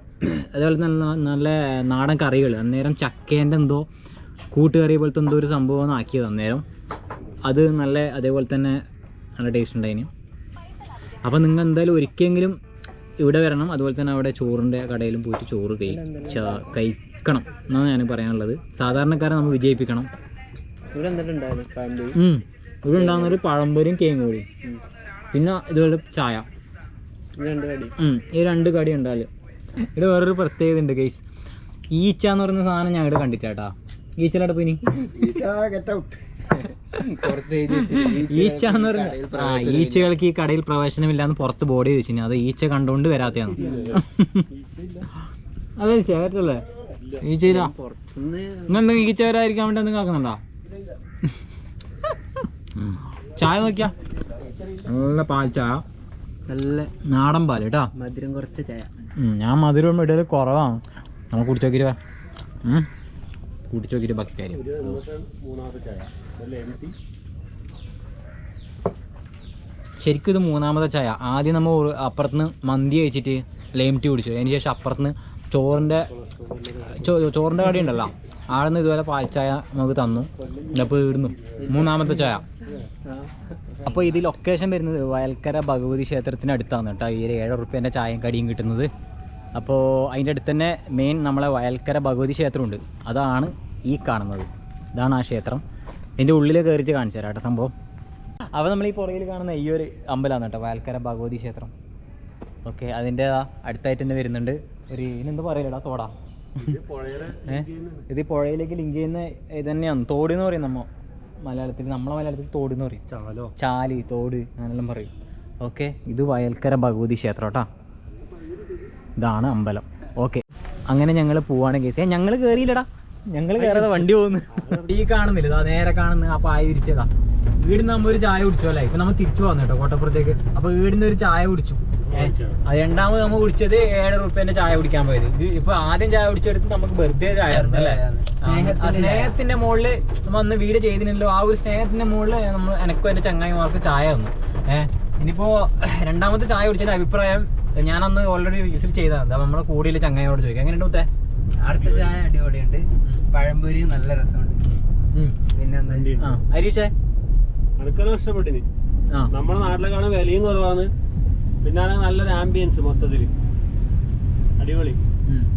അതേപോലെ നല്ല നല്ല നാടൻ കറികൾ അന്നേരം ചക്കേന്റെ എന്തോ കൂട്ടുകറി പോലത്തെ എന്തോ ഒരു സംഭവം ആക്കിയത് അന്നേരം. അത് നല്ല അതേപോലെ തന്നെ നല്ല ടേസ്റ്റ് ഉണ്ടായിന്. അപ്പോൾ നിങ്ങൾ എന്തായാലും ഒരിക്കലെങ്കിലും ഇവിടെ വരണം അതുപോലെ തന്നെ അവിടെ ചോറിന്റെ കടയിലും പോയിട്ട് ചോറ് കഴിച്ച കഴിക്കണം എന്നാണ് ഞാൻ പറയാനുള്ളത്. സാധാരണക്കാരെ നമ്മൾ വിജയിപ്പിക്കണം.
ഇവിടെ ഉണ്ടാകുന്ന
ഒരു. ഇവിടെ ഉണ്ടാകുന്നൊരു പഴംപൊരിയും കേങ്ങൂരിയും പിന്നെ ഇതുപോലെ ചായ. ഈ രണ്ട് കടി ഉണ്ടാൽ. ഇവിടെ വേറൊരു പ്രത്യേകത ഉണ്ട് ഗൈസ് ഈച്ച എന്ന് പറയുന്ന സാധനം ഞാൻ ഇവിടെ കണ്ടിട്ടാട്ടാ ഈച്ചലവിടെ പോയി <laughs> ഈച്ച എന്ന് പറഞ്ഞ ആ ഈച്ചകൾക്ക് ഈ കടയിൽ പ്രവേശനമില്ലാന്ന് പുറത്ത് ബോർഡ് ചോദിച്ചു അത് ഈച്ച കണ്ടുകൊണ്ട് വരാത്തയാണ് <laughs> അതെ ചേട്ടല്ലേ ഈച്ചയില്ല
പുറത്തുനിന്ന്
ഇങ്ങെന്താ ഈച്ച വരാതിരിക്കാൻ വേണ്ടി എന്തെങ്കിലും ആക്കുന്നുണ്ടോ. ചായ നോക്കിയാ? നല്ല പാൽ ചായ.
നല്ല
നാടൻ പാൽ കേട്ടോ.
മധുരം കുറച്ച് ചായ.
ഉം, ഞാൻ മധുരം ഇടയിൽ കുറവാണ്. നമ്മൾ കുടിച്ചു നോക്കിയിട്ട് കുടിച്ചു നോക്കിയിട്ട് ബാക്കി കാര്യം. ശരിക്കും ഇത് മൂന്നാമത്തെ ചായ. ആദ്യം നമ്മൾ അപ്പുറത്ത് അപ്പുറത്തുനിന്ന് മന്തി കഴിച്ചിട്ട് ലേം ടീ കുടിച്ചു. അതിന് ശേഷം അപ്പുറത്തുനിന്ന് ചോറിന്റെ ചോറിന്റെ കടി ഉണ്ടല്ലോ. ആടെ നിന്ന് ഇതുപോലെ പാൽച്ചായ ചായ നമുക്ക് തന്നു. അപ്പോൾ ഇടുന്നു. മൂന്നാമത്തെ ചായ. അപ്പോൾ ഇത് ലൊക്കേഷൻ വരുന്നത് വയൽക്കര ഭഗവതി ക്ഷേത്രത്തിന് അടുത്താണ് കേട്ടോ. ഈ ഒരു ഏഴ് റുപ്യേന്റെ ചായയും കടിയും കിട്ടുന്നത്. അപ്പോൾ അതിന്റെ അടുത്ത് തന്നെ മെയിൻ നമ്മളെ വയൽക്കര ഭഗവതി ക്ഷേത്രമുണ്ട്. അതാണ് ഈ കാണുന്നത്. ഇതാണ് ആ ക്ഷേത്രം. ഇതിന്റെ ഉള്ളിൽ കയറിയിട്ട് കാണിച്ചു തരാം കേട്ടോ സംഭവം. അപ്പോൾ നമ്മൾ ഈ പുറകിൽ കാണുന്ന ഈ ഒരു അമ്പലമാണ് കേട്ടോ വയൽക്കര ഭഗവതി ക്ഷേത്രം. ഓക്കെ അതിന്റെ അടുത്തായിട്ട് തന്നെ വരുന്നുണ്ട്. ഒരു ഇതിനെന്താ പറയലടാ തോടാ. ഇത് പുഴയിലേക്ക് ലിങ്ക് ചെയ്യുന്ന ഇത് തന്നെയാണ്. തോട് എന്ന് പറയും നമ്മ മലയാളത്തിൽ നമ്മളെ മലയാളത്തിൽ തോട് എന്ന് പറയും.
ചാലോ.
ചാൽ തോട് അങ്ങനെല്ലാം പറയും. ഓക്കെ ഇത് വയൽക്കര ഭഗവതി ക്ഷേത്രം കേട്ടോ. ഇതാണ് അമ്പലം. ഓക്കെ. അങ്ങനെ ഞങ്ങൾ പോവാണ് കേസ് ഞങ്ങൾ കയറിയില്ലടാ ഞങ്ങൾ കയറാതെ വണ്ടി പോകുന്നു. ഈ കാണുന്നില്ല. ഇതാ നേരെ കാണുന്ന ആ പായ വിരിച്ചതാ. വീടിന്ന് നമ്മ ഒരു ചായ കുടിച്ചു അല്ലേ? ഇപ്പൊ നമ്മൾ തിരിച്ചു വന്നു കേട്ടോ കോട്ടപ്പുറത്തേക്ക്. അപ്പൊ വീടിന്ന് ഒരു ചായ കുടിച്ചു. അത് രണ്ടാമത് നമ്മൾ കുടിച്ചത് ഏഴ് റുപ്യന്റെ ചായ കുടിക്കാൻ പോയത്. ഇപ്പൊ ആദ്യം ചായ കുടിച്ചെടുത്ത് നമുക്ക് ബർത്ത്ഡേ ചായ ആയിരുന്നു അല്ലേ? സ്നേഹത്തിന്റെ മുകളിൽ നമ്മൾ അന്ന് വീട് ചെയ്തിനല്ലോ ആ ഒരു സ്നേഹത്തിന്റെ മുകളിൽ നമ്മൾ എനക്കും എന്റെ ചങ്ങായിമാർക്ക് ചായ തന്നു. ഏഹ് ഇനിയിപ്പോ രണ്ടാമത്തെ ചായ കുടിച്ചതിന്റെ അഭിപ്രായം ഞാൻ അന്ന് ഓൾറെഡി വിസിറ്റ് ചെയ്തതാണ് നമ്മുടെ കൂടിയിൽ കൂടിയിൽ ചങ്ങായിയോട് ചോദിക്കാം എങ്ങനെയുണ്ട് മുത്തേ?
അടുത്ത ചായ അടിപൊളിയുണ്ട്. പഴംപൊരി നല്ല രസമുണ്ട്. പിന്നെ
ആ ഹരീഷേ?
അനക്കെല്ലാം ഇഷ്ടപ്പെട്ടിന് നമ്മുടെ നാട്ടിലേക്കാണ് വിലയും കുറവാണ്. പിന്നെ ആണെങ്കിൽ നല്ലൊരു ആംബിയൻസ് മൊത്തത്തിൽ. അടിപൊളി.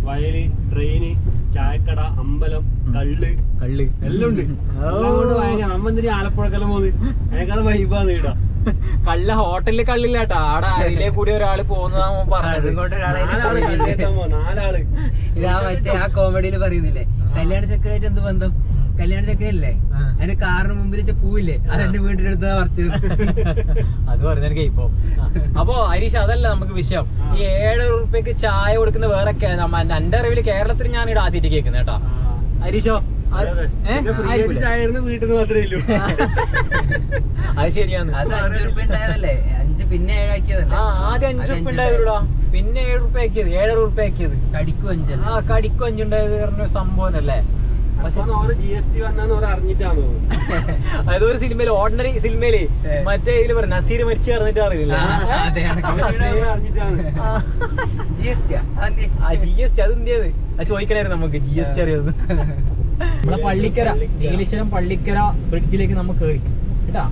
വയൽ ട്രെയിന് ചായക്കട അമ്പലം കള്ള്.
കള്ള്.
എല്ലാം ഉണ്ട് എല്ലാം കൊണ്ട് ഭയങ്കര നമ്മ എന്തിനാ ആലപ്പുഴക്കെല്ലാം പോകുന്നത് അതിനേക്കാളും വൈബാന്ന് ഇടാ
കള്ള ഹോട്ടലിൽ കള്ളില്ല കേട്ടോ ആടെ അതിലെ കൂടി ഒരാൾ പോകുന്നതാ പറഞ്ഞത്.
ഇതാ മറ്റേ ആ കോമഡിയിൽ പറയുന്നില്ലേ? കല്യാണ ചക്കരായിട്ട് എന്ത് ബന്ധം? കല്യാണ ചക്കരല്ലേ
അതിന്
അതിന്റെ കാറിന് മുമ്പിൽ വെച്ച പൂവില്ലേ? <laughs> അത് എന്റെ വീടിന്റെ അടുത്ത് പറിച്ചു
അത് പറഞ്ഞെനിക്ക് ഇപ്പൊ. അപ്പോ ഹരീഷ് അതല്ല നമുക്ക് വിഷയം. ഈ ഏഴ് റുപ്യക്ക് ചായ കൊടുക്കുന്ന വേറെ എന്റെ അറിവിൽ കേരളത്തിൽ ഞാൻ ഇവിടെ ആദ്യമായിട്ട് കേൾക്കുന്നത് കേട്ടോ. ഹരീഷോ? അത്. ഏ?
വീട്ടിൽ മാത്രമേ ഉള്ളൂ
അത് ശരിയാണ്.
അത് അഞ്ചു അഞ്ച് പിന്നെ ഏഴാക്കിയതല്ലേ
ആ ആദ്യം അഞ്ചു റുപ്യ പിന്നെ ഏഴ് റുപ്യ ആക്കിയത്. ഏഴര റുപ്യ ആക്കിയത്.
കടിക്കും അഞ്ചല്ല?
ആ കടിക്കും അഞ്ചുണ്ടായത് പറഞ്ഞ സംഭവം അല്ലേ അതൊരു ഒരു സിനിമയിൽ ഓർഡിനറി സിനിമയിൽ മറ്റേ ഇതിൽ പറഞ്ഞു നസീർ മരിച്ചു പറഞ്ഞിട്ട് അറിയില്ല.
ജി എസ് ടി
ആ. ജി എസ് ടി അത് എന്ത് അത് ചോദിക്കണായിരുന്നു നമുക്ക്. ജി എസ് ടി അറിയാത് നമ്മളെ പള്ളിക്കര നീലേശ്വരം പള്ളിക്കര ബ്രിഡ്ജിലേക്ക് നമ്മൾ കയറി കേട്ടാ?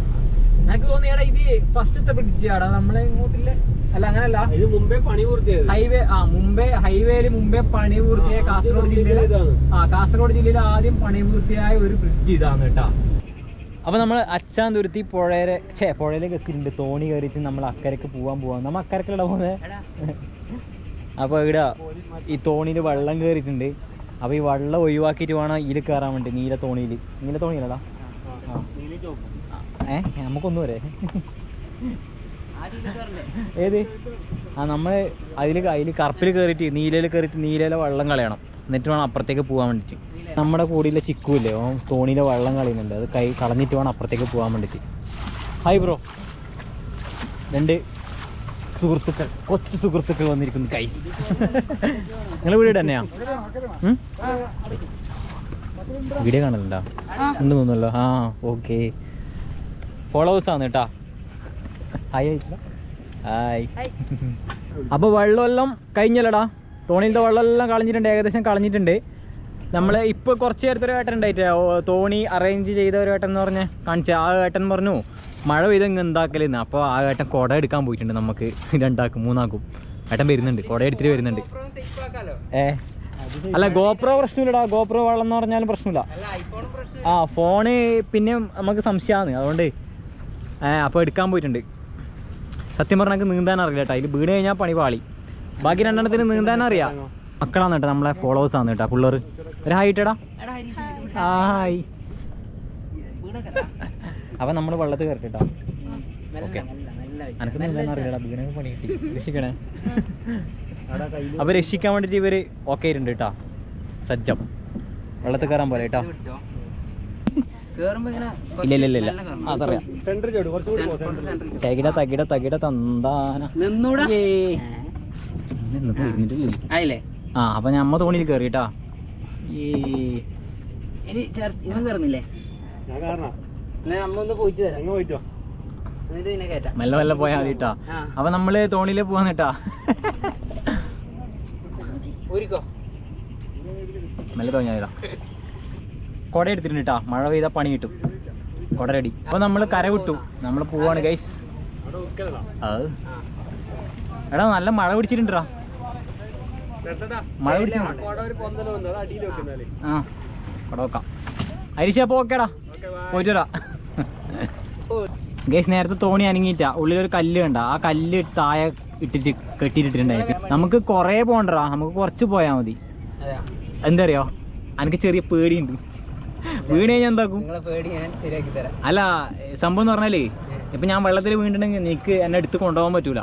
എനിക്ക് തോന്നിയാടാ ഇത് ഫസ്റ്റത്തെ ബ്രിഡ്ജ് ആടാ. നമ്മളെ ഇങ്ങോട്ടില്ലേ? അല്ല അങ്ങനല്ല.
ഇത് മുംബൈ പണി പൂർത്തിയായത്.
ഹൈവേ ആ മുംബൈ ഹൈവേയിൽ മുംബൈ പണി പൂർത്തിയായ കാസർഗോഡ്
ജില്ലയിൽ
ജില്ലയിലെ ആ കാസർഗോഡ് ജില്ലയിൽ ആദ്യം പണി പൂർത്തിയായ ഒരു ബ്രിഡ്ജ് ഇതാണ് കേട്ടാ. അപ്പൊ നമ്മൾ അച്ചാന്തുരുത്തി പുഴയിലെ ഛേ പുഴയിലേക്ക് എത്തിയിട്ടുണ്ട് തോണി കയറിയിട്ട് നമ്മൾ അക്കരക്ക് പോവാൻ പോവാ. നമ്മ അക്കരക്കല്ല പോകുന്നത് അപ്പൊ ഇവിടെ ഈ തോണിയിൽ വെള്ളം കയറിയിട്ടുണ്ട് അപ്പൊ ഈ വെള്ളം ഒഴിവാക്കിയിട്ട് വേണം ഇതിൽ കയറാൻ വേണ്ടി നീല തോണിയിൽ നീല തോണിയിലടാ. ഏ നമുക്കൊന്നും വരെ ഏത്? ആ നമ്മൾ അതിൽ അതിൽ കറുപ്പിൽ കയറിയിട്ട് നീലയിൽ കയറിയിട്ട് നീലയിലെ വെള്ളം കളയണം. എന്നിട്ട് വേണം അപ്പുറത്തേക്ക് പോകാൻ വേണ്ടിയിട്ട്. നമ്മുടെ കൂടിയിലെ ചിക്കു ഇല്ലേ ഓൻ തോണിയിലെ വെള്ളം കളയുന്നുണ്ട്. അത് കൈ കളഞ്ഞിട്ട് വേണം അപ്പുറത്തേക്ക് പോകാൻ വേണ്ടിയിട്ട്. ഹായ് ബ്രോ രണ്ട് സുഹൃത്തുക്കൾ കൊച്ചു സുഹൃത്തുക്കൾ വന്നിരിക്കുന്നു കൈസ് നിങ്ങൾ വീട് തന്നെയാ? വീഡിയോ കാണലുണ്ടോ? ഉണ്ട് തോന്നുന്നല്ലോ. ആ ഓക്കെ ഫോളോവേഴ്സ് ആണ് കേട്ടാ. ഹായ് ഹായ് അപ്പോൾ വെള്ളമെല്ലാം കഴിഞ്ഞല്ലടാ തോണിയിലത്തെ വെള്ളമെല്ലാം കളഞ്ഞിട്ടുണ്ട് ഏകദേശം കളഞ്ഞിട്ടുണ്ട്. നമ്മൾ ഇപ്പോൾ കുറച്ച് നേരത്തെ ഒരു ഏട്ടൻ ഉണ്ടായിട്ട് തോണി അറേഞ്ച് ചെയ്ത ഒരു ഏട്ടൻ എന്ന് പറഞ്ഞ് കാണിച്ച. ആ ഏട്ടൻ പറഞ്ഞു മഴ പെയ്ത് ഇങ്ങ് എന്താക്കലെന്ന്? അപ്പോൾ ആ ഏട്ടൻ കുട എടുക്കാൻ പോയിട്ടുണ്ട് നമുക്ക്. രണ്ടാക്കും മൂന്നാക്കും. ഏട്ടൻ വരുന്നുണ്ട് കുട എടുത്തിട്ട് വരുന്നുണ്ട്. ഏ? അല്ല ഗോപ്രോ പ്രശ്നമില്ലടാ. ഗോപ്രോ വെള്ളം എന്ന് പറഞ്ഞാലും പ്രശ്നമില്ല. ആ ഫോണ് പിന്നെ നമുക്ക് സംശയമാണ്. അതുകൊണ്ട് ഏ അപ്പോൾ എടുക്കാൻ പോയിട്ടുണ്ട്. സത്യം പറഞ്ഞാൽ നീന്താൻ അറിയില്ല കേട്ടോ അതിൽ വീണ് കഴിഞ്ഞാൽ പണി പാളി. ബാക്കി രണ്ടെണ്ണത്തിന് നീന്താൻ അറിയാം മക്കളാണ് കേട്ടോ നമ്മളെ ഫോളോവേഴ്സ് ആണ് കേട്ടോ പിള്ളേർ. ഒരു ഹായ് ഇട്ടടാ. ഹായ് അപ്പൊ നമ്മൾ വെള്ളത്തിൽ കയറിട്ടോ ഓക്കെ അനക്ക് അറിയാടാ വീണൊക്കെ പണി കിട്ടി. രക്ഷിക്കണേ. അപ്പൊ രക്ഷിക്കാൻ വേണ്ടിട്ട് ഇവർ ഓക്കെ ആയിട്ടുണ്ട് കേട്ടോ. സജ്ജം. വെള്ളത്തിൽ കയറാൻ പോലെ കേട്ടോ. ഇല്ല ഇല്ല അതറിയാം. തകിട തകിട തകിട തന്താന.
നിന്നൂടാ.
ആ അപ്പൊ ഞമ്മ തോണിയിൽ കയറിട്ടാ ഈ
ഇനി ഇവൻ കയറുന്നില്ലേ
ഞാൻ കാരണം
എന്നാ നമ്മൊന്ന് പോയിട്ട് വരാം.
മെല്ലെ മെല്ലെ പോയാൽ മതിട്ടാ.
ആ.
അപ്പൊ നമ്മൾ തോണിയിൽ പോവാന്ന്
കേട്ടാ
മെല്ലെ തോന്നിയാ കൊട എടുത്തിട്ടുണ്ട് കേട്ടാ മഴ പെയ്ത പണി കിട്ടും. കൊട റെഡി അപ്പൊ നമ്മൾ കര വിട്ടു. നമ്മൾ പോവാണ് ഗൈസ് അത്. എടാ നല്ല മഴ പിടിച്ചിട്ടുണ്ടാ മഴ ആ അവിടെ വെക്കാം അരിശ അപ്പൊ ഓക്കേടാ പോയിട്ട് ഗൈസ് നേരത്തെ തോണി അനങ്ങിയിട്ടാ. ഉള്ളിലൊരു കല്ല് കണ്ട. ആ കല്ല് താഴെ ഇട്ടിട്ട് കെട്ടിയിട്ടിട്ടുണ്ടായിരുന്നു നമുക്ക് കുറേ പോണ്ടടാ. നമുക്ക് കുറച്ച് പോയാ മതി.
എന്തറിയോ?
എന്താ അറിയോ എനിക്ക് ചെറിയ പേടിയുണ്ട്. വീണ് കഴിഞ്ഞാൽ എന്താക്കും? അല്ല സംഭവം എന്ന് പറഞ്ഞാലേ ഇപ്പൊ ഞാൻ വെള്ളത്തിൽ വീണിട്ടുണ്ടെങ്കിൽ നിനക്ക് എന്നെ എടുത്ത് കൊണ്ടുപോകാൻ പറ്റൂല.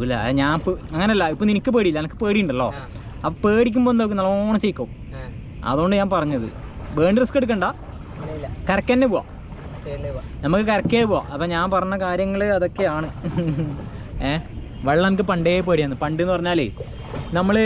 വീല ഞാൻ അങ്ങനല്ല ഇപ്പൊ നിനക്ക് പേടിയില്ല എനിക്ക് പേടിയുണ്ടല്ലോ. അപ്പൊ പേടിക്കുമ്പോ എന്താ നല്ലോണം ചെയ്ക്കും അതുകൊണ്ട് ഞാൻ പറഞ്ഞത് വേണ്ട റിസ്ക് എടുക്കണ്ട. കരക്കന്നെ പോവാ. നമുക്ക് കരക്കേ പോവാം. അപ്പൊ ഞാൻ പറഞ്ഞ കാര്യങ്ങൾ അതൊക്കെയാണ്. ഏഹ് വെള്ളം എനിക്ക് പണ്ടേ പേടിയാണ് പണ്ട് എന്ന് പറഞ്ഞാലേ നമ്മൾ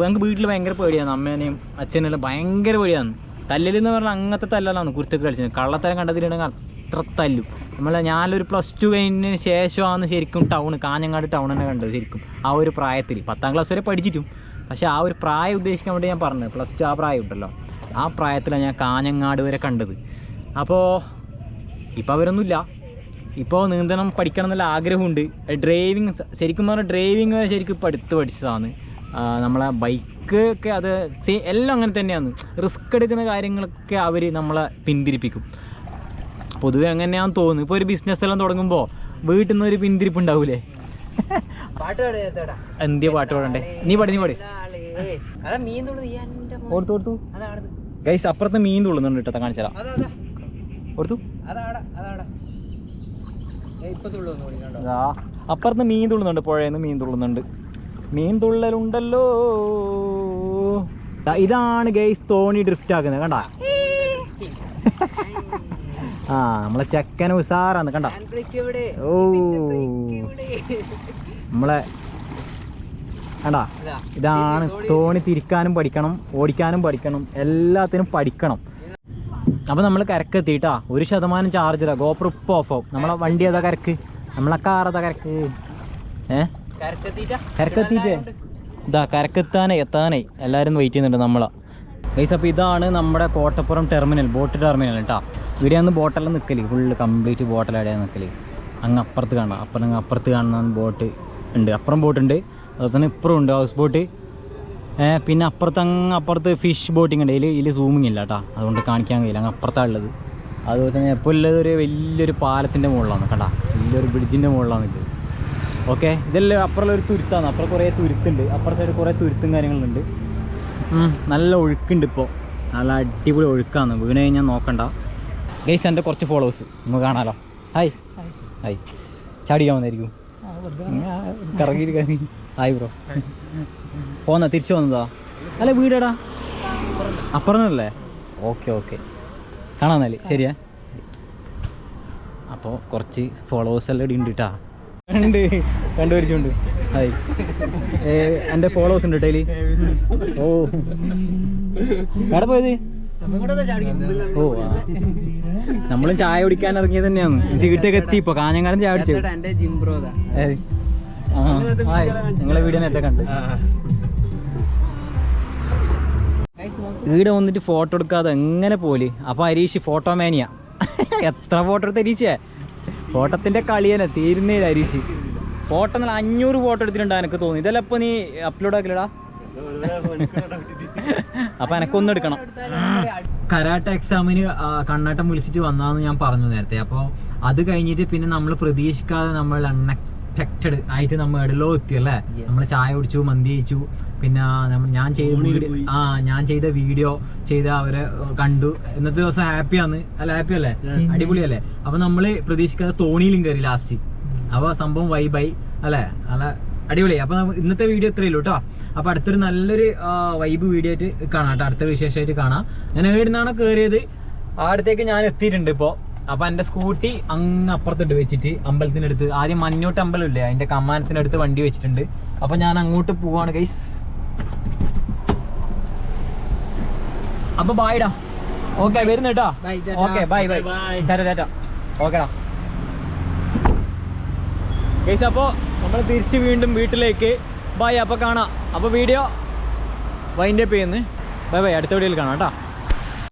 ഞങ്ങൾക്ക് വീട്ടിൽ ഭയങ്കര പേടിയാണ് അമ്മേനെയും അച്ഛനെല്ലാം ഭയങ്കര പേടിയാണ് തല്ലലെന്ന് പറഞ്ഞാൽ അങ്ങനത്തെ തല്ലലാണ് കുരുത്തൊക്കെ കളിച്ചത് കള്ളത്തരം കണ്ടതിലുണ്ടെങ്കിൽ അത്ര തല്ലും നമ്മളെ ഞാനൊരു പ്ലസ് ടു കഴിഞ്ഞതിന് ശേഷമാണ് ശരിക്കും ടൗൺ കാഞ്ഞങ്ങാട് ടൗൺ തന്നെ കണ്ടത് ശരിക്കും. ആ ഒരു പ്രായത്തിൽ. പത്താം ക്ലാസ് വരെ പഠിച്ചിട്ടും. പക്ഷേ ആ ഒരു പ്രായം ഉദ്ദേശിക്കാൻ വേണ്ടി ഞാൻ പറഞ്ഞത്. പ്ലസ് ടു ആ പ്രായം ഉണ്ടല്ലോ. ആ പ്രായത്തിലാണ് ഞാൻ കാഞ്ഞങ്ങാട് വരെ കണ്ടത്. അപ്പോൾ ഇപ്പോൾ അവരൊന്നുമില്ല. ഇപ്പോൾ നീന്തണം പഠിക്കണം എന്നുള്ള ആഗ്രഹമുണ്ട്. ഡ്രൈവിങ് ശരിക്കും പറഞ്ഞാൽ ഡ്രൈവിങ് വരെ ശരിക്കും ഇപ്പോൾ അടുത്ത് പഠിച്ചതാണ്. നമ്മളെ ബൈക്ക് ഒക്കെ അത് എല്ലാം അങ്ങനെ തന്നെയാണ്. റിസ്ക് എടുക്കുന്ന കാര്യങ്ങളൊക്കെ അവർ നമ്മളെ പിന്തിരിപ്പിക്കും. പൊതുവെ അങ്ങനെയാന്ന് തോന്നുന്നു. ഇപ്പൊ ഒരു ബിസിനസ് എല്ലാം തുടങ്ങുമ്പോൾ വീട്ടിൽ നിന്ന് ഒരു പിന്തിരിപ്പ് ഉണ്ടാവൂലേ? എന്തിയ പാട്ട് പാടണ്ടേ? നീ പാടി നീ പാടി. ഓർത്തു ഓർത്തു. ഗൈസ് അപ്പുറത്ത് മീൻ തുള്ളുന്നുണ്ട് കേട്ടോ
കാണിച്ചാ
ഓർത്തു? അപ്പുറത്ത് മീൻ തുള്ളുന്നുണ്ട് പുഴയിൽ മീൻ തുള്ളുന്നുണ്ട്. മീൻ തുള്ളലുണ്ടല്ലോ. ഇതാണ് ഗൈസ് തോണി ഡ്രിഫ്റ്റ് ആക്കുന്നത് കണ്ട? ആ നമ്മളെ ചെക്കൻ ഉസാറാന്ന് കണ്ട? ഓ. നമ്മളെ കണ്ട? ഇതാണ് തോണി തിരിക്കാനും പഠിക്കണം ഓടിക്കാനും പഠിക്കണം എല്ലാത്തിനും പഠിക്കണം. അപ്പൊ നമ്മൾ കരക്കെത്തിട്ടാ ഒരു ശതമാനം ചാർജ് ഗോപ്രോ ഇപ്പൊ ഓഫ് ആവും. നമ്മളെ വണ്ടി ഏതാ കരക്ക്? നമ്മളെ കാർ ഏതാ കരക്ക്? ഏ?
കരക്കെത്തിട്ടാ
കരക്കെത്തിട്ടേ ഇതാ കരക്കെത്താനേ എത്താനേ എല്ലാരും വെയിറ്റ് ചെയ്യുന്നുണ്ട് നമ്മളെ. ഗൈസ് അപ്പോൾ ഇതാണ് നമ്മുടെ കോട്ടപ്പുറം ടെർമിനൽ ബോട്ട് ടെർമിനൽ കേട്ടോ ഇവിടെയാണ് ബോട്ടെല്ലാം നിൽക്കൽ ഫുള്ള് കംപ്ലീറ്റ് ബോട്ടിലവിടെയാണ് നിൽക്കൽ അങ്ങ് അപ്പുറത്ത് കാണാം. അപ്പുറം അങ്ങ് അപ്പുറത്ത് കാണുന്ന ബോട്ട് ഉണ്ട്. അപ്പുറം ബോട്ട് ഉണ്ട്. അതുപോലെ തന്നെ ഇപ്പുറം ഉണ്ട് ഹൗസ് ബോട്ട് പിന്നെ അപ്പുറത്ത് അങ്ങ് അപ്പുറത്ത് ഫിഷ് ബോട്ടിംഗ് ഉണ്ട്. ഇതിൽ ഇതിൽ സൂമിങ് ഇല്ല കേട്ടോ അതുകൊണ്ട് കാണിക്കാൻ കഴിയില്ല. അങ്ങ് അപ്പുറത്താണ് ഉള്ളത്. അതുപോലെ തന്നെ ഇപ്പോൾ ഉള്ളത് ഒരു വലിയൊരു പാലത്തിന്റെ മുകളിലാണ് കേട്ടോ വലിയൊരു ബ്രിഡ്ജിന്റെ മുകളിലാണ് ഇത്. ഓക്കെ ഇതെല്ലാം അപ്പുറമുള്ള ഒരു തുരുത്താണ്. അപ്പുറം കുറേ തുരുത്തുണ്ട്. അപ്പുറ കുറേ തുരുത്തും കാര്യങ്ങളുണ്ട്. നല്ല ഒഴുക്കുണ്ട് ഇപ്പോൾ നല്ല അടിപൊളി ഒഴുക്കാണ്. വീണ് കഴിഞ്ഞാൽ നോക്കണ്ട. ഗൈസ് എന്റെ കുറച്ച് ഫോളോവേഴ്സ് നമുക്ക് കാണാലോ? ഹായ് ഹായ് ചാടിക്കാൻ വന്നായിരിക്കും. കറങ്ങിയിരിക്കാൻ. ഹായ് ബ്രോ പോന്നാ തിരിച്ചു വന്നതാ? അല്ല വീടാടാ? അപ്പുറന്നല്ലേ ഓക്കെ ഓക്കെ കാണാന്നാൽ ശരിയാ? അപ്പോൾ കുറച്ച് ഫോളോവേഴ്സ് എല്ലാം ഇടി ഉണ്ട് കേട്ടാ ഉണ്ട്. കണ്ടുപിടിച്ചുണ്ട് ഹായ് എന്റെ ഫോളോവേഴ്സ് ഉണ്ട് ഡെയിലി. ഓ. എവിടെ പോയത് ഓ ആ. നമ്മളും ചായ കുടിക്കാൻ ഇറങ്ങിയത് തന്നെയാണ്. വീട്ടിലേക്ക് എത്തി ഇപ്പൊ. കാഞ്ഞങ്ങാടൻ ചായ. ഹായ്. നിങ്ങളെ വീഡിയോ നേരത്തെ കണ്ട്. ഈടെ വന്നിട്ട് ഫോട്ടോ എടുക്കാതെ എങ്ങനെ പോലെ? അപ്പൊ അരീഷ് ഫോട്ടോ മാനിയ എത്ര ഫോട്ടോ എടുത്ത് അരീഷേ? ഫോട്ടോത്തിന്റെ കളിയനെ തീരുന്നേ തീരുന്നില്ല ഹരീഷ് ഫോട്ടോ നല്ല അഞ്ഞൂറ് ഫോട്ടോ എടുത്തിട്ടുണ്ടാ എനിക്ക് തോന്നി ഇതെല്ലാം ഇപ്പൊ നീ അപ്ലോഡ് ആക്കില്ലടാ. അപ്പൊ എനക്കൊന്നും എടുക്കണം. കരാട്ട എക്സാമിന് കണ്ണാട്ടം വിളിച്ചിട്ട് വന്നാന്ന് ഞാൻ പറഞ്ഞു നേരത്തെ. അപ്പോൾ അത് കഴിഞ്ഞിട്ട് പിന്നെ നമ്മൾ പ്രതീക്ഷിക്കാതെ നമ്മൾ അൺഎക്സ്പെക്റ്റഡ് ആയിട്ട് നമ്മൾ എടലോ എത്തി അല്ലേ? നമ്മൾ ചായ കുടിച്ചു മന്തി കഴിച്ചു. പിന്നെ ഞാൻ ചെയ്ത. ആ ഞാൻ ചെയ്ത വീഡിയോ ചെയ്ത അവരെ കണ്ടു. ഇന്നത്തെ ദിവസം ഹാപ്പിയാണ്. അല്ല ഹാപ്പി അല്ലേ അടിപൊളിയല്ലേ? അപ്പൊ നമ്മൾ പ്രതീക്ഷിക്കാതെ തോണിയിലും കയറി ലാസ്റ്റ് അപ്പൊ സംഭവം വൈബായി അല്ലേ? നല്ല അടിപൊളി. അപ്പൊ ഇന്നത്തെ വീഡിയോ ഇത്രയേ ഉള്ളൂ കേട്ടോ അപ്പൊ അടുത്തൊരു നല്ലൊരു വൈബ് വീഡിയോ ആയിട്ട് കാണാം കേട്ടോ അടുത്ത വിശേഷമായിട്ട് കാണാം. ഞാൻ എവിടുന്നാണ് കയറിയത് ആ അടുത്തേക്ക് ഞാൻ എത്തിയിട്ടുണ്ട് ഇപ്പോ. അപ്പൊ എന്റെ സ്കൂട്ടി അങ്ങ് അപ്പുറത്തുണ്ട് വെച്ചിട്ട് അമ്പലത്തിനടുത്ത്. ആദ്യം മഞ്ഞോട്ട് അമ്പലം ഇല്ലേ? അതിന്റെ കമ്മാനത്തിനടുത്ത് വണ്ടി വെച്ചിട്ടുണ്ട്. അപ്പൊ ഞാൻ അങ്ങോട്ട് പോവാണ് ഗൈസ് അപ്പൊ ബായിടാ ഓക്കെ വരുന്നു കേട്ടോ. ഓക്കെ ബൈ ബൈ ടാറ്റ ഓക്കെടാ ഗൈസ് അപ്പോൾ നമ്മൾ തിരിച്ച് വീണ്ടും വീട്ടിലേക്ക്. ബൈ അപ്പോൾ കാണാം. അപ്പോൾ വീഡിയോ വൈൻഡപ്പ് ചെയ്യുന്നു. ബൈ ബൈ അടുത്ത വീഡിയോയിൽ കാണാം കേട്ടോ.